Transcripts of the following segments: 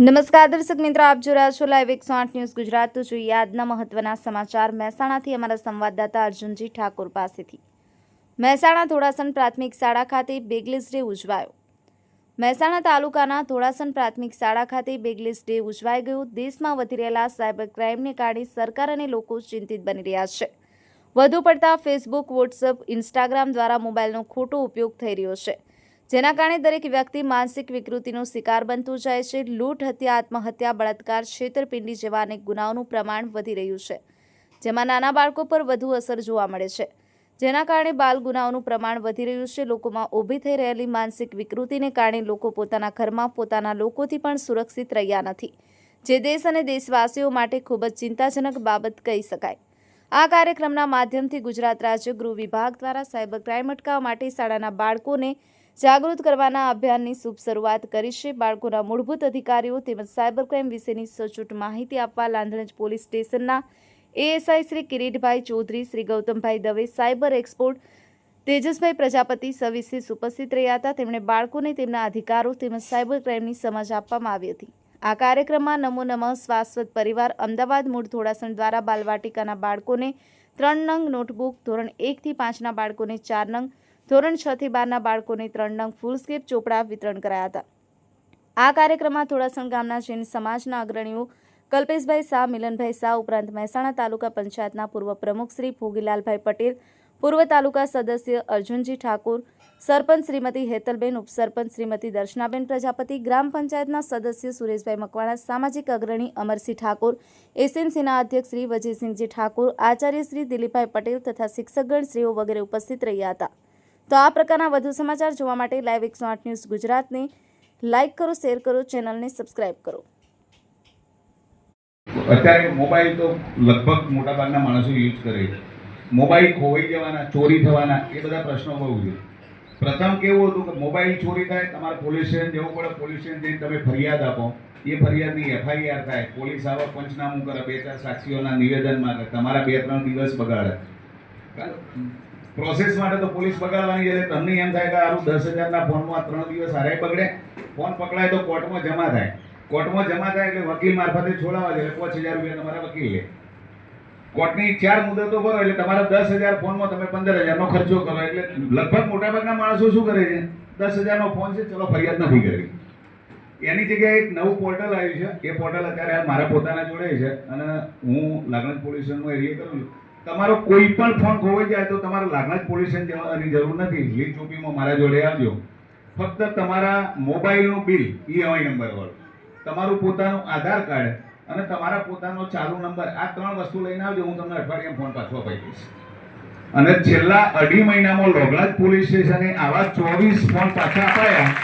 નમસ્કાર, દર્શક મિત્રો, આપ જોઈ રહ્યા છો લાઈવ એકસો આઠ ન્યૂઝ ગુજરાત. તો જોઈએ આજના મહત્વના સમાચાર. મહેસાણાથી અમારા સંવાદદાતા અર્જુનજી ઠાકોર પાસેથી. મહેસાણા ધોળાસન પ્રાથમિક શાળા ખાતે બેગલેસ ડે ઉજવાયો. મહેસાણા તાલુકાના ધોળાસન પ્રાથમિક શાળા ખાતે બેગલેસ ડે ઉજવાઈ ગયો. દેશમાં વધી રહેલા સાયબર ક્રાઇમને કારણે સરકાર અને લોકો ચિંતિત બની રહ્યા છે. વધુ પડતા ફેસબુક વોટ્સઅપ ઇન્સ્ટાગ્રામ દ્વારા મોબાઈલનો ખોટો ઉપયોગ થઈ રહ્યો છે. જેના કારણે દરેક વ્યક્તિ માનસિક વિકૃતિનો શિકાર બનતું જાય છે. લૂંટ, હત્યા, આત્મહત્યા, બળાત્કાર, છેતરપિંડી જેવા અનેક ગુનાઓનું પ્રમાણ વધી રહ્યું છે, જેમાં નાના બાળકો પર વધુ અસર જોવા મળે છે. જેના કારણે બાલ ગુનાઓનું પ્રમાણ વધી રહ્યું છે. લોકોમાં ઊભી થઈ રહેલી માનસિક વિકૃતિને કારણે લોકો પોતાના ઘરમાં, પોતાના લોકોથી પણ સુરક્ષિત રહ્યા નથી. જે દેશ અને દેશવાસીઓ માટે ખૂબ જ ચિંતાજનક બાબત કહી શકાય. આ કાર્યક્રમના માધ્યમથી ગુજરાત રાજ્ય ગૃહ વિભાગ દ્વારા સાયબર ક્રાઇમ અટકાવવા માટે શાળાના બાળકોને જાગૃત કરવાના અભિયાનની શુભ શરૂઆત કરી છે. બાળકોના મૂળભૂત અધિકારીઓ તેમજ સાયબર ક્રાઇમ વિશેની સચોટ માહિતી આપવા લાંધણજ પોલીસ સ્ટેશનના ASI Shri Kiritbhai Chaudhari, Shri Gautambhai Dave, cyber expert Tejasbhai Prajapati સવિશેષ ઉપસ્થિત રહ્યા હતા. તેમણે બાળકોને તેમના અધિકારો તેમજ સાયબર ક્રાઇમની સમજ આપવામાં આવી હતી. આ કાર્યક્રમમાં નમો નમઃ શાશ્વત પરિવાર અમદાવાદ મૂળ ધોળાસણ દ્વારા બાલવાટિકાના બાળકોને ત્રણ નંગ નોટબુક, ધોરણ એકથી પાંચના બાળકોને ચાર નંગ ધોરણ છ થી બારના બાળકોને ત્રણ નંગ ફૂલસ્કેપ ચોપડા વિતરણ કરાયા હતા. આ કાર્યક્રમમાં થોડાસણ ગામના જૈન સમાજના અગ્રણીઓ કલ્પેશભાઈ શાહ, મિલનભાઈ શાહ, ઉપરાંત મહેસાણા તાલુકા પંચાયતના પૂર્વ પ્રમુખ શ્રી ભોગીલાલભાઈ પટેલ, પૂર્વ તાલુકા સદસ્ય અર્જુનજી ઠાકુર, સરપંચ શ્રીમતી હેતલબેન, ઉપસરપંચ શ્રીમતી દર્શનાબેન પ્રજાપતિ, ગ્રામ પંચાયતના સદસ્ય સુરેશભાઈ મકવાણા, સામાજિક અગ્રણી અમરસિંહ ઠાકુર, એસએનસીના અધ્યક્ષ શ્રી વજયસિંહજી ઠાકુર, આચાર્ય શ્રી દિલીપભાઈ પટેલ તથા શિક્ષકગણ શ્રીઓ વગેરે ઉપસ્થિત રહ્યા હતા. તો આ પ્રકારના વધુ સમાચાર જોવા માટે લાઈવ એકસો આઠ ન્યૂઝ ગુજરાતને લાઇક કરો શેર કરો ચેનલને સબસ્ક્રાઈબ કરો. અત્યારે મોબાઈલ તો લગભગ મોટાભાગના માણસો યુઝ કરે છે. મોબાઈલ ખોવાઈ જવાના, ચોરી થવાના, એ બધા પ્રશ્નો બહુ છે. પ્રથમ કેવું હતું કે મોબાઈલ ચોરી થાય, તમારે પોલીસ સ્ટેશન જવું પડે પોલીસ સ્ટેશન જઈને તમે ફરિયાદ આપો. એ ફરિયાદની એફઆઈઆર થાય. પોલીસ આવે પંચનામું કરે, બે ચાર સાક્ષીઓના નિવેદન માંગે તમારા બે ત્રણ દિવસ બગાડે. પ્રોસેસ માટે તો પોલીસ બગાડવાની છે. એટલે તમને એમ થાય કે આરું દસ હજારના ફોનમાં ત્રણ દિવસ હારે બગડે. ફોન પકડાય તો કોર્ટમાં જમા થાય. કોર્ટમાં જમા થાય એટલે વકીલ મારફતે છોડાવવા જાય એટલે પાંચ હજાર રૂપિયા તમારા વકીલ લે. કોર્ટની ચાર મુદતો ભરો એટલે તમારા દસ હજાર ફોનમાં તમે પંદર હજારનો ખર્ચો કરો. એટલે લગભગ મોટાભાગના માણસો શું કરે છે? દસ હજારનો ફોન છે, ચલો ફરિયાદ નથી કરવી. એની જગ્યાએ એક નવું પોર્ટલ આવ્યું છે. એ પોર્ટલ અત્યારે મારા પોતાના જોડે છે. અને હું લાગણ પોલીસ એરિયા કરું છું. તમારો કોઈ પણ ફોન ખોવાઈ જાય તો તમારે લાગણજ પોલીસ જવાની જરૂર નથી. લીડ ચોપીમાં મારા જોડે આવજો. ફક્ત તમારા મોબાઈલનું બિલ ઈએમઆઈ નંબર વાળું. તમારું પોતાનું આધાર કાર્ડ અને તમારા પોતાનો ચાલુ નંબર, આ ત્રણ વસ્તુ લઈને આવજો. હું તમને અઠવાડિયે ફોન પાછો અપાઈ દઈશ. અને છેલ્લા અઢી મહિનામાં લોગલાજ પોલીસ સ્ટેશને આવા ચોવીસ ફોન પાછા અપાયા.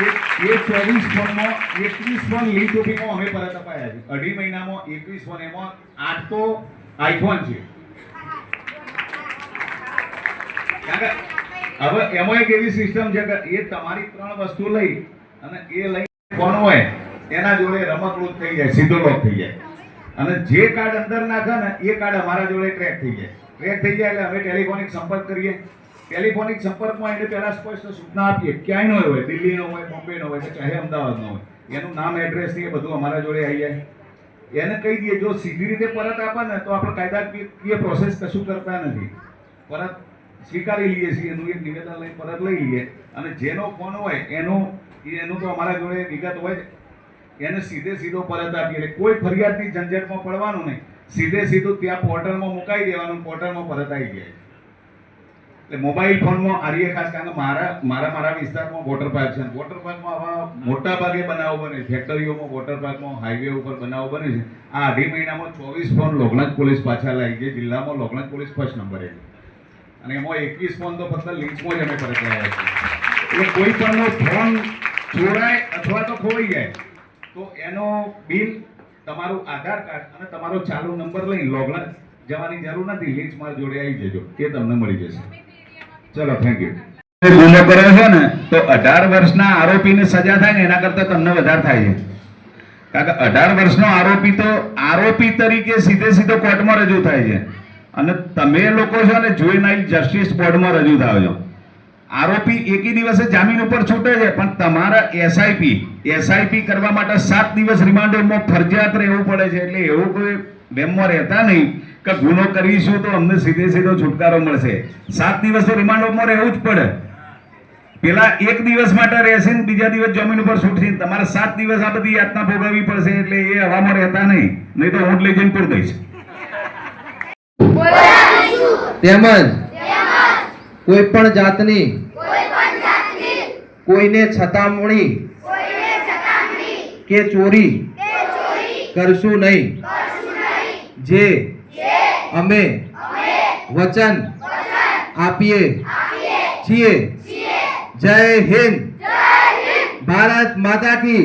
એ- એ ચોવીસ ફોનમાં એકવીસ ફોન લીડ ટોપીમાં અમે પરત અપાયા છે. અઢી મહિનામાં એકવીસ ફોન એમાં આઠ તો આઈફોન છે. હવે એમાં એક એવી સિસ્ટમ છે કે એ તમારી ત્રણ વસ્તુ લઈ અને એ લઈ કોણ હોય, એના જોડે રમકડું થઈ જાય, સીધો લોક થઈ જાય. અને જે કાર્ડ અંદર નાખે ને, એ કાર્ડ અમારા જોડે ટ્રેક થઈ જાય. ટ્રેક થઈ જાય એટલે અમે ટેલિફોનિક સંપર્ક કરીએ. ટેલિફોનિક સંપર્કમાં એને પહેલાં સ્પષ્ટ સૂચના આપીએ ક્યાંયનો હોય, દિલ્હીનો હોય, બોમ્બેનો હોય કે ચાહે અમદાવાદનો હોય. એનું નામ એડ્રેસ એ બધું અમારા જોડે આવી જાય. એને કહી દઈએ, જો સીધી રીતે પરત આપે ને, તો આપણે કાયદાકીય પ્રોસેસ કશું કરતા નથી. પરત સ્વીકારી લઈએ છીએ, એનું એક નિવેદન લઈ પરત લઈ લઈએ. અને જેનો ફોન હોય, એનો એનું તો અમારા જોડે વિગત હોય એને સીધે સીધો પરત આપીએ એટલે કોઈ ફરિયાદની ઝંઝટમાં પડવાનું નહીં. સીધે સીધું ત્યાં પોર્ટલમાં મુકાઈ દેવાનું, પોર્ટલમાં પરત આવી જાય. એટલે મોબાઈલ ફોનમાં આર્ય ખાસ કારણ કે મારા મારા મારા વિસ્તારમાં વોટર પાર્ક છે. વોટર પાર્કમાં આવા મોટા ભાગે બનાવો બને ફેક્ટરીઓમાં વોટર પાર્કમાં હાઈવે ઉપર બનાવો બને છે. આ અઢી મહિનામાં ચોવીસ ફોન લોગણજ પોલીસ પાછા લાગી છે. જિલ્લામાં લોગણજ પોલીસ ફર્સ્ટ નંબરે છે. અને એમાં એકવીસ ફોન તો ફક્ત લીંચમાં જ અમે પરત છે એટલે કોઈ પણનો ફોન ચોરાય અથવા તો ખોવાઈ જાય, તો એનો બિલ તમારું આધાર કાર્ડ અને તમારો ચાલુ નંબર લઈ લોગલા જવાની જરૂર નથી. લીંચ માર જોડે આવી જજો. એ તમને મળી જશે. ચલો થેન્ક યુ ગુનો કર્યો છે ને, તો અઢાર વર્ષના આરોપીને સજા થાય ને એના કરતાં તમને વધારે થાય છે. કારણ કે અઢાર વર્ષનો આરોપી તો આરોપી તરીકે સીધે સીધો કોર્ટમાં રજૂ થાય છે. અને તમે લોકો છો ને જુએનાઇલ જસ્ટિસ બોર્ડમાં રજૂ થાવ છો. આરોપી એકી દિવસે જામીન ઉપર છૂટે છે, પણ તમારા એસઆઈપી એસઆઈપી કરવા માટે સાત દિવસ રિમાન્ડ ફરજિયાત રહેવું પડે છે, એટલે એવું કોઈ બેમમાં રહેતા નહીં કે ગુનો કરીશું તો અમને સીધે સીધો છુટકારો મળશે. સાત દિવસ તો રિમાન્ડ રહેવું જ પડે. પેલા એક દિવસ માટે રહેશે ને બીજા દિવસ જમીન ઉપર છૂટશે તમારે સાત દિવસ આ બધી યાતના ભોગવવી પડશે એટલે એ હવામાં રહેતા નહીં. નહીં તો હું લઈ જઈને પૂર દઈશ. તેમજ કોઈ પણ જાતની કોઈને છતામણી કે ચોરી કરશું નહીં. જે અમે વચન આપીએ છીએ. જય હિન્દ. ભારત માતા કી